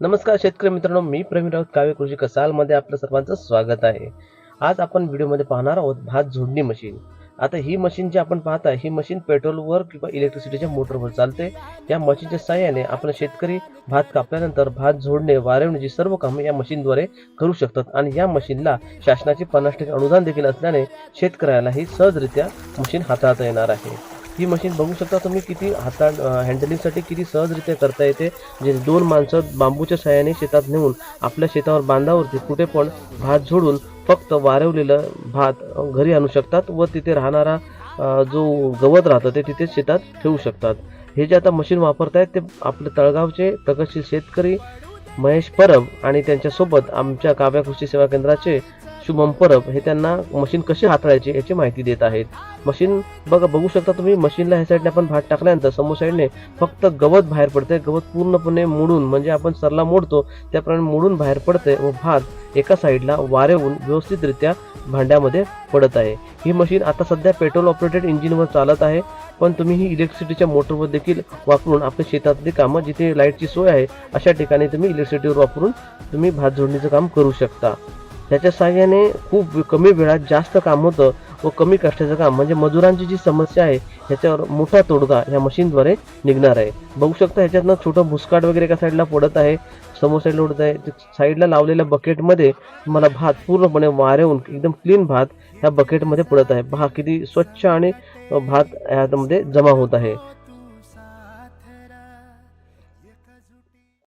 नमस्कार शेतकरी मित्रांनो मी प्रवीण राऊत काव्य कृषी कसालमध्ये आपलं सर्वांचं स्वागत आहे. आज आपण व्हिडिओमध्ये पाहणार आहोत भात झोडणी मशीन. आता ही मशीन जी आपण पाहता ही मशीन पेट्रोलवर किंवा इलेक्ट्रिसिटीच्या मोटरवर चालते. या मशीनच्या साह्याने आपण शेतकरी भात कापल्यानंतर भात झोडणे वारवण्याची सर्व कामे या मशीनद्वारे करू शकतात. आणि या मशीनला शासनाचे पन्नास टक्के अनुदान देखील असल्याने शेतकऱ्याला ही सहजरित्या मशीन हाताळता येणार आहे. ही मशीन बघू शकता तुम्ही किती हाता हँडलिंगसाठी किती सहजरित्या करता येते. जे दोन माणसं बांबूच्या सहाय्याने शेतात नेऊन आपल्या शेतावर बांधावरती कुठे पण भात झोडून फक्त वारवलेलं भात घरी आणू शकतात व तिथे राहणारा जो गवत राहतं ते तिथे शेतात ठेवू शकतात. हे जे आता मशीन वापरतायत ते आपले तळगावचे प्रगतशील शेतकरी महेश परब आणि त्यांच्यासोबत आमच्या काव्या कृषी सेवा केंद्राचे शुभम परब हे त्यांना मशीन कशी हाताळायची याची माहिती देत आहेत. मशीन बघा बघू शकता तुम्ही मशीनला ह्या साईडने आपण भात टाकल्यानंतर समोर साईडने फक्त गवत बाहेर पडते गवत पूर्णपणे मोडून म्हणजे आपण सरला मोडतो त्याप्रमाणे मोडून बाहेर पडते व भात एका साईडला वारेवून व्यवस्थितरित्या भांड्यामध्ये पडत आहे. ही मशीन आता सध्या पेट्रोल ऑपरेटेड इंजिनवर चालत आहे पण तुम्ही ही इलेक्ट्रिसिटीच्या मोटरवर देखील वापरून आपल्या शेतातली कामं जिथे लाईटची सोय आहे अशा ठिकाणी तुम्ही इलेक्ट्रिसिटीवर वापरून तुम्ही भात जोडणीचं काम करू शकता. त्याच्या साहाय्याने खूप कमी वेळात जास्त काम होतं व कमी कष्टाचं काम म्हणजे मजुरांची जी समस्या आहे ह्याच्यावर मोठा तोडगा ह्या मशीनद्वारे निघणार आहे. बघू शकता ह्याच्यातनं छोटं भुसकाट वगैरे एका साईडला पडत आहे समोर साईडला उडत आहे. साईडला लावलेल्या बकेटमध्ये तुम्हाला भात पूर्णपणे वाऱ्याहून एकदम क्लीन भात ह्या बकेटमध्ये पडत आहे. पहा किती स्वच्छ आणि भात ह्यामध्ये जमा होत आहे.